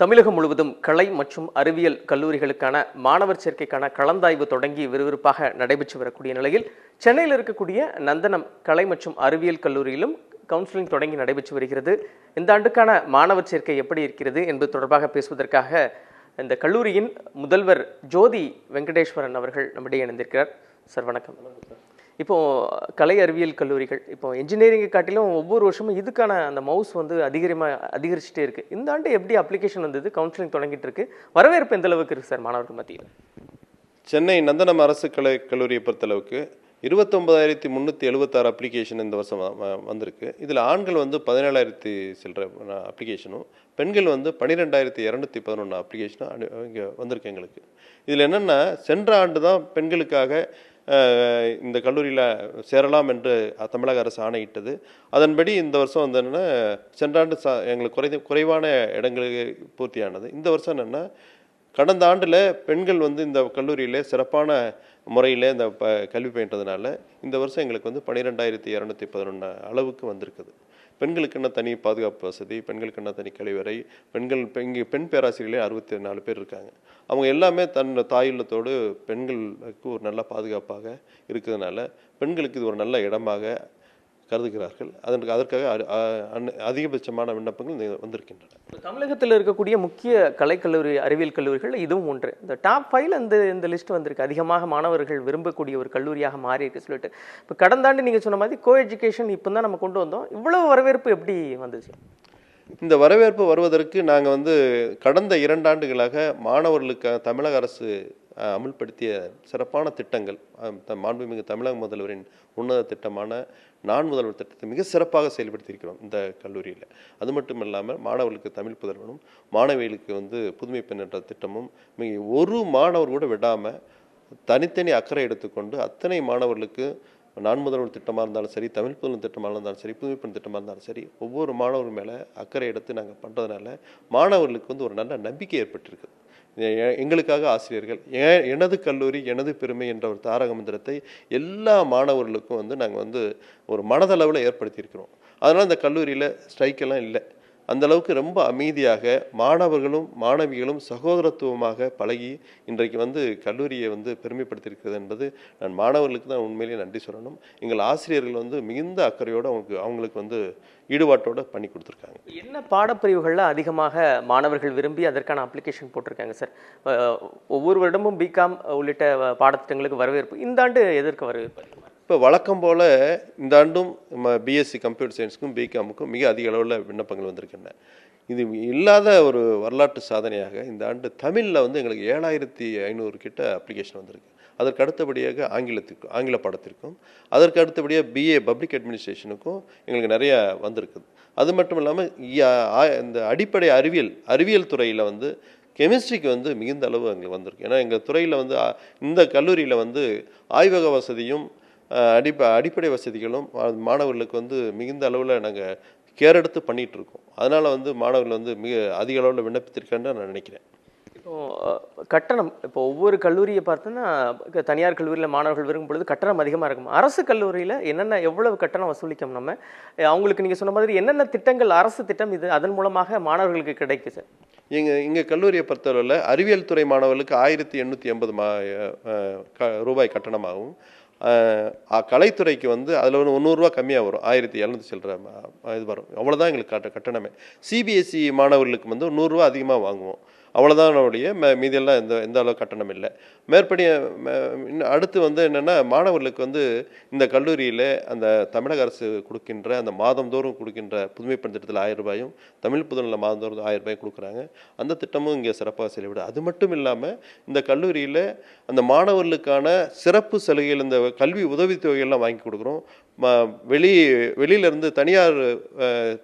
தமிழகம் முழுவதும் கலை மற்றும் அறிவியல் கல்லூரிகளுக்கான மாணவர் சேர்க்கைக்கான கலந்தாய்வு தொடங்கி விறுவிறுப்பாக நடைபெற்று வரக்கூடிய நிலையில் சென்னையில் இருக்கக்கூடிய நந்தனம் கலை மற்றும் அறிவியல் கல்லூரியிலும் கவுன்சிலிங் தொடங்கி நடைபெற்று வருகிறது. இந்த ஆண்டுக்கான மாணவர் சேர்க்கை எப்படி இருக்கிறது என்பது தொடர்பாக பேசுவதற்காக இந்த கல்லூரியின் முதல்வர் ஜோதி வெங்கடேஸ்வரன் அவர்கள் நம்மிடையே இணைந்திருக்கிறார். சார் வணக்கம். இப்போது கலை அறிவியல் கல்லூரிகள் இப்போ இன்ஜினியரிங்கை காட்டிலும் ஒவ்வொரு வருஷமும் இதுக்கான அந்த மவுஸ் வந்து அதிகரிமா அதிகரிச்சுட்டே இருக்குது இந்த ஆண்டு எப்படி அப்ளிகேஷன் வந்தது கவுன்சிலிங் தொடங்கிட்டு இருக்கு வரவேற்பு எந்த அளவுக்கு இருக்குது சார் மாணவர்கள் மத்தியில்? சென்னை நந்தனம் அரசு கலை கல்லூரியை பொறுத்தளவுக்கு இருபத்தொம்பதாயிரத்தி முந்நூற்றி எழுபத்தாறு அப்ளிகேஷன் இந்த வருஷம் வந்திருக்கு. இதில் ஆண்கள் வந்து பதினேழாயிரத்தி சில்லற அப்ளிகேஷனும் பெண்கள் வந்து பன்னிரெண்டாயிரத்தி இரநூத்தி பதினொன்று அப்ளிகேஷனும் இங்கே வந்திருக்கு எங்களுக்கு. இதில் என்னென்னா சென்ற ஆண்டு தான் பெண்களுக்காக இந்த கல்லூரியில் சேரலாம் என்று தமிழக அரசு ஆணையிட்டது. அதன்படி இந்த வருஷம் வந்து என்னென்னா சென்றாண்டு சா எங்களுக்கு குறை குறைவான இடங்களுக்கு பூர்த்தியானது. இந்த வருஷம் என்னென்னா கடந்த ஆண்டில் பெண்கள் வந்து இந்த கல்லூரியில் சிறப்பான முறையில் இந்த ப கல்வி பயின்றதுனால இந்த வருஷம் எங்களுக்கு வந்து பன்னிரெண்டாயிரத்தி இரநூத்தி பதினொன்று அளவுக்கு வந்திருக்குது. பெண்களுக்குன்னு தனி பாதுகாப்பு வசதி பெண்களுக்குன்னு தனி கழிவறை பெண்கள் இங்கே பெண் பேராசிரியர்களே அறுபத்தி நாலு பேர் இருக்காங்க. அவங்க எல்லாமே தன் தாயுள்ளத்தோடு பெண்களுக்கு ஒரு நல்ல பாதுகாப்பாக இருக்கிறதுனால பெண்களுக்கு இது ஒரு நல்ல இடமாக கருதுகிறார்கள். அதற்கு அதற்காக அதிகபட்சமான விண்ணப்பங்கள் வந்திருக்கின்றன. தமிழகத்தில் இருக்கக்கூடிய முக்கிய கலைக்கல்லூரி அறிவியல் கல்லூரிகள் இதுவும் ஒன்று. இந்த டாப் ஃபைவ்ல இந்த இந்த லிஸ்ட் வந்திருக்கு. அதிகமாக மாணவர்கள் விரும்பக்கூடிய ஒரு கல்லூரியாக மாறி இருக்கு சொல்லிட்டு. இப்போ கடந்த ஆண்டு நீங்கள் சொன்ன மாதிரி கோ எஜுகேஷன் இப்போ தான் நம்ம கொண்டு வந்தோம். இவ்வளவு வரவேற்பு எப்படி வந்துச்சு? இந்த வரவேற்பு வருவதற்கு நாங்கள் வந்து கடந்த இரண்டாண்டுகளாக மாணவர்களுக்காக தமிழக அரசு அமுல்படுத்திய சிறப்பான திட்டங்கள். மாண்புமிகு தமிழக முதல்வரின் உன்னத திட்டமான நான் முதல்வர் திட்டத்தை மிக சிறப்பாக செயல்படுத்தியிருக்கிறோம் இந்த கல்லூரியில். அது மட்டும் இல்லாமல் மாணவர்களுக்கு தமிழ் புதல்வனும் மாணவிகளுக்கு வந்து புதுமை பெண் என்ற திட்டமும் மிக ஒரு மாணவர் கூட விடாமல் தனித்தனி அக்கறை எடுத்துக்கொண்டு அத்தனை மாணவர்களுக்கு நான் முதல்வர் திட்டமாக இருந்தாலும் சரி தமிழ் புதல்வன் திட்டமாக இருந்தாலும் சரி புதுமைப்பெண் திட்டமாக இருந்தாலும் சரி ஒவ்வொரு மாணவர் மேலே அக்கறை எடுத்து நாங்கள் பண்ணுறதுனால மாணவர்களுக்கு வந்து ஒரு நல்ல நம்பிக்கை ஏற்பட்டிருக்கு. எங்களுக்காக ஆசிரியர்கள் எனது கல்லூரி எனது பெருமை என்ற ஒரு தாரக மந்திரத்தை எல்லா மாணவர்களுக்கும் வந்து நாங்கள் வந்து ஒரு மனதளவில் ஏற்படுத்தியிருக்கிறோம். அதனால் இந்த கல்லூரியில் ஸ்ட்ரைக்கெல்லாம் இல்லை. அந்தளவுக்கு ரொம்ப அமைதியாக மாணவர்களும் மாணவிகளும் சகோதரத்துவமாக பழகி இன்றைக்கு வந்து கல்லூரியை வந்து பெருமைப்படுத்தியிருக்கிறது என்பது நான் மாணவர்களுக்கு தான் உண்மையிலேயே நன்றி சொல்லணும். எங்கள் ஆசிரியர்கள் வந்து மிகுந்த அக்கறையோடு அவங்களுக்கு அவங்களுக்கு வந்து ஈடுபாட்டோடு பண்ணி கொடுத்துருக்காங்க. என்ன பாடப்பிரிவுகளில் அதிகமாக மாணவர்கள் விரும்பி அதற்கான அப்ளிகேஷன் போட்டிருக்காங்க சார்? ஒவ்வொரு வருடமும் பிகாம் உள்ளிட்ட பாடத்திட்டங்களுக்கு வரவேற்பு. இந்த ஆண்டு எதற்கு வரவேற்பு? இப்போ வழக்கம் போல் இந்த ஆண்டும் நம்ம பிஎஸ்சி கம்ப்யூட்டர் சயின்ஸுக்கும் பிகாமுக்கும் மிக அதிக அளவில் விண்ணப்பங்கள் வந்திருக்கின்றன. இது இல்லாத ஒரு வரலாற்று சாதனையாக இந்த ஆண்டு தமிழில் வந்து எங்களுக்கு ஏழாயிரத்தி ஐநூறு கிட்ட அப்ளிகேஷன் வந்திருக்கு. அதற்கு அடுத்தபடியாக ஆங்கிலத்திற்கும் ஆங்கில பாடத்திற்கும் அதற்கு அடுத்தபடியாக பிஏ பப்ளிக் அட்மினிஸ்ட்ரேஷனுக்கும் எங்களுக்கு நிறைய வந்திருக்குது அது மட்டும் இல்லாமல் இந்த அடிப்படை அறிவியல் அறிவியல் துறையில் வந்து கெமிஸ்ட்ரிக்கு வந்து மிகுந்த அளவு எங்களுக்கு வந்திருக்கு. ஏன்னா எங்கள் துறையில் வந்து இந்த கல்லூரியில் வந்து ஆய்வக வசதியும் அடிப்ப அடிப்படை வசதிகளும் மாணவர்களுக்கு வந்து மிகுந்த அளவில் நாங்கள் கேர் எடுத்து பண்ணிகிட்டு இருக்கோம் அதனால் வந்து மாணவர்கள் வந்து மிக அதிக அளவில் விண்ணப்பித்திருக்கான்னு நான் நினைக்கிறேன். கட்டணம் இப்போ ஒவ்வொரு கல்லூரியை பார்த்தோன்னா தனியார் கல்லூரியில் மாணவர்கள் விரும்பும் பொழுது கட்டணம் அதிகமாக இருக்கும். அரசு கல்லூரியில் என்னென்ன எவ்வளவு கட்டணம் வசூலிக்கும் நம்ம? அவங்களுக்கு நீங்கள் சொன்ன மாதிரி என்னென்ன திட்டங்கள் அரசு திட்டம் இது அதன் மூலமாக மாணவர்களுக்கு கிடைக்கும் சார்? எங்கள் எங்கள் கல்லூரியை பொறுத்தளவில் அறிவியல் துறை மாணவர்களுக்கு ஆயிரத்தி எண்ணூற்றி எண்பது மா ரூபாய் கட்டணமாகவும் கலைத்துறைக்கு வந்து அதில் வந்து முந்நூறுரூவா கம்மியாக வரும். ஆயிரத்தி எழுநூத்தி சில்லற இது வரும். அவ்வளோதான் எங்களுக்கு கட்ட கட்டணமே. சிபிஎஸ்சி மாணவர்களுக்கு வந்து நூறுரூவா அதிகமாக வாங்குவோம். அவ்வளோதான் ஒழிய மீதியெல்லாம் எந்த எந்த அளவு கட்டணம் இல்லை. மேற்படி இன்னும் அடுத்து வந்து என்னென்னா மாணவர்களுக்கு வந்து இந்த கல்லூரியில் அந்த தமிழக அரசு கொடுக்கின்ற அந்த மாதந்தோறும் கொடுக்கின்ற புதுமைப்பெண் திட்டத்தில் ஆயிரம் ரூபாயும் தமிழ் புதனில் மாதந்தோறும் ஆயிரம் ரூபாயும் கொடுக்குறாங்க. அந்த திட்டமும் இங்கே சிறப்பாக செயல்படுது அது மட்டும் இல்லாமல் இந்த கல்லூரியில் அந்த மாணவர்களுக்கான சிறப்பு சலுகைகள் இந்த கல்வி உதவித்தொகையெல்லாம் வாங்கி கொடுக்குறோம். வெளி வெளியிலேருந்து தனியார்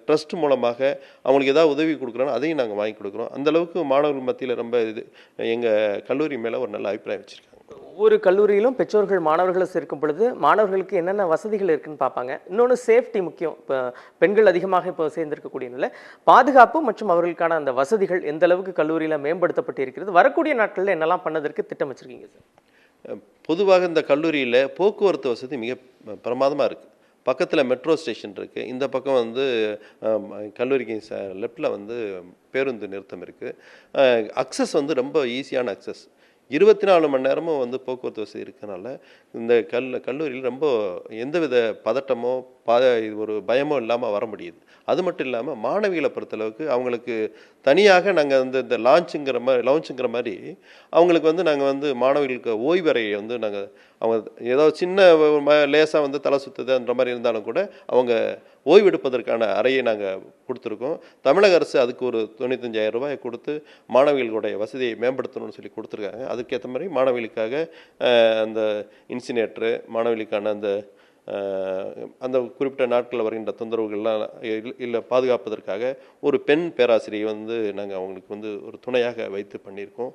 ட்ரஸ்ட் மூலமாக அவங்களுக்கு ஏதாவது உதவி கொடுக்குறோன்னா அதையும் நாங்கள் வாங்கி கொடுக்குறோம். அந்த அளவுக்கு மாணவர்கள் மத்தியில் ரொம்ப இது எங்கள் கல்லூரி மேலே ஒரு நல்ல அபிப்பிராயம் வச்சுருக்காங்க. ஒவ்வொரு கல்லூரியிலும் பெற்றோர்கள் மாணவர்களை சேர்க்கும் பொழுது மாணவர்களுக்கு என்னென்ன வசதிகள் இருக்குன்னு பார்ப்பாங்க. இன்னொன்று சேஃப்டி முக்கியம். இப்போ பெண்கள் அதிகமாக இப்போ சேர்ந்திருக்கக்கூடிய நிலை. பாதுகாப்பு மற்றும் அவர்களுக்கான அந்த வசதிகள் எந்த அளவுக்கு கல்லூரியில் மேம்படுத்தப்பட்டு இருக்கிறது வரக்கூடிய நாட்களில் என்னெல்லாம் பண்ணதற்கு திட்டம் வச்சிருக்கீங்க சார்? பொதுவாக இந்த கல்லூரியில் போக்குவரத்து வசதி மிக பிரமாதமாக இருக்குது பக்கத்தில் மெட்ரோ ஸ்டேஷன் இருக்குது இந்த பக்கம் வந்து கல்லூரிக்கு லெஃப்டில் வந்து பேருந்து நிறுத்தம் இருக்குது அக்சஸ் வந்து ரொம்ப ஈஸியான அக்சஸ் இருபத்தி நாலு மணி நேரமும் வந்து போக்குவரத்து வசதி இருக்கனால இந்த கல் கல்லூரியில் ரொம்ப எந்தவித பதட்டமோ ப இது ஒரு பயமும் இல்லாமல் வர முடியுது. அது மட்டும் இல்லாமல் மாணவிகளை பொறுத்தளவுக்கு அவங்களுக்கு தனியாக நாங்கள் வந்து இந்த லான்ச்சுங்கிற மாதிரி லான்ச்சுங்கிற மாதிரி அவங்களுக்கு வந்து நாங்கள் வந்து மாணவிகளுக்கு ஓய்வறையை வந்து நாங்கள் அவங்க ஏதோ சின்ன லேசாக வந்து தலை சுத்துதுன்ற மாதிரி இருந்தாலும் கூட அவங்க ஓய்வெடுப்பதற்கான அறையை நாங்கள் கொடுத்துருக்கோம். தமிழக அரசு அதுக்கு ஒரு தொண்ணூத்தஞ்சாயிரம் ரூபாய் கொடுத்து மாணவிகளுடைய வசதியை மேம்படுத்தணும்னு சொல்லி கொடுத்துருக்காங்க. அதுக்கேற்ற மாதிரி மாணவிகளுக்காக அந்த இன்சினேட்ரு மாணவிகளுக்கான அந்த அந்த குறிப்பிட்ட நாட்களில் வருகின்ற தொந்தரவுகள்லாம் இல்லை பாதுகாப்பதற்காக ஒரு பெண் பேராசிரியை வந்து நாங்கள் அவங்களுக்கு வந்து ஒரு துணையாக வைத்து பண்ணியிருக்கோம்.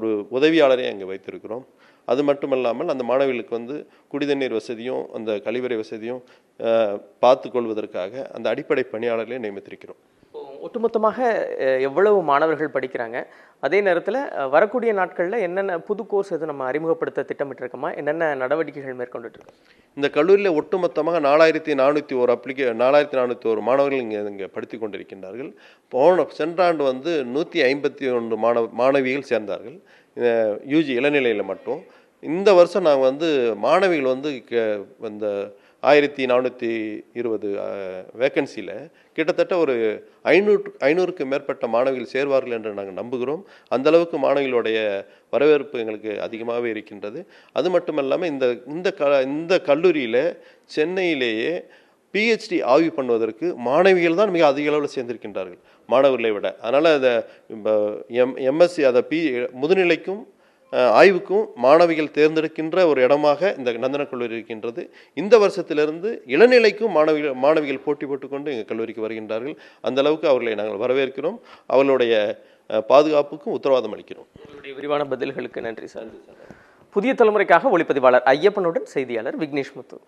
ஒரு உதவியாளரையும் அங்கே வைத்திருக்கிறோம். அது மட்டும் இல்லாமல் அந்த மாணவிகளுக்கு வந்து குடிதண்ணீர் வசதியும் அந்த கழிவறை வசதியும் பார்த்து கொள்வதற்காக அந்த அடிப்படை பணியாளர்களையும் நியமித்திருக்கிறோம். ஒட்டுமொத்தமாக எவ்வளவு மாணவர்கள் படிக்கிறாங்க அதே நேரத்தில் வரக்கூடிய நாட்களில் என்னென்ன புது கோர்ஸ் எதுவும் நம்ம அறிமுகப்படுத்த திட்டமிட்டிருக்கோமா? என்னென்ன நடவடிக்கைகள் மேற்கொண்டுட்டு இந்த கல்லூரியில் ஒட்டுமொத்தமாக நாலாயிரத்தி நானூற்றி ஒரு அப்ளிகே நாலாயிரத்தி நானூற்றி ஒரு மாணவர்கள் இங்கே இங்கே படித்து கொண்டிருக்கின்றார்கள். போன சென்ற ஆண்டு வந்து நூற்றி ஐம்பத்தி ஒன்று மாணவ மாணவிகள் சேர்ந்தார்கள். யூஜி இளநிலையில் மட்டும். இந்த வருஷம் நாங்கள் வந்து மாணவிகள் வந்து க- இந்த ஆயிரத்தி நானூற்றி இருபது வேக்கன்சியில் கிட்டத்தட்ட ஒரு ஐநூறு ஐநூறுக்கு மேற்பட்ட மாணவிகள் சேர்வார்கள் என்று நாங்கள் நம்புகிறோம். அந்த அளவுக்கு மாணவிகளுடைய வரவேற்பு எங்களுக்கு அதிகமாகவே இருக்கின்றது. அது மட்டுமல்லாமல் இந்த இந்த க இந்த கல்லூரியில் சென்னையிலேயே பிஹெச்டி ஆய்வு பண்ணுவதற்கு மாணவிகள் தான் மிக அதிக அளவில் சேர்ந்திருக்கின்றார்கள் மாணவர்களை விட. அதனால் அதை எம் எம்எஸ்சி அதை பி முதுநிலைக்கும் ஆய்வுக்கும் மாணவிகள் தேர்ந்தெடுக்கின்ற ஒரு இடமாக இந்த நந்தன கல்லூரி இருக்கின்றது. இந்த வருஷத்திலிருந்து இளநிலைக்கும் மாணவிகள் மாணவிகள் போட்டி போட்டுக்கொண்டு எங்கள் கல்லூரிக்கு வருகின்றார்கள். அந்த அளவுக்கு அவர்களை நாங்கள் வரவேற்கிறோம். அவர்களுடைய பாதுகாப்புக்கும் உத்தரவாதம் அளிக்கிறோம். உங்களுடைய விரிவான பதில்களுக்கு நன்றி சார். புதிய தலைமுறைக்காக ஒளிப்பதிவாளர் ஐயப்பனுடன் செய்தியாளர் விக்னேஷ் முத்து.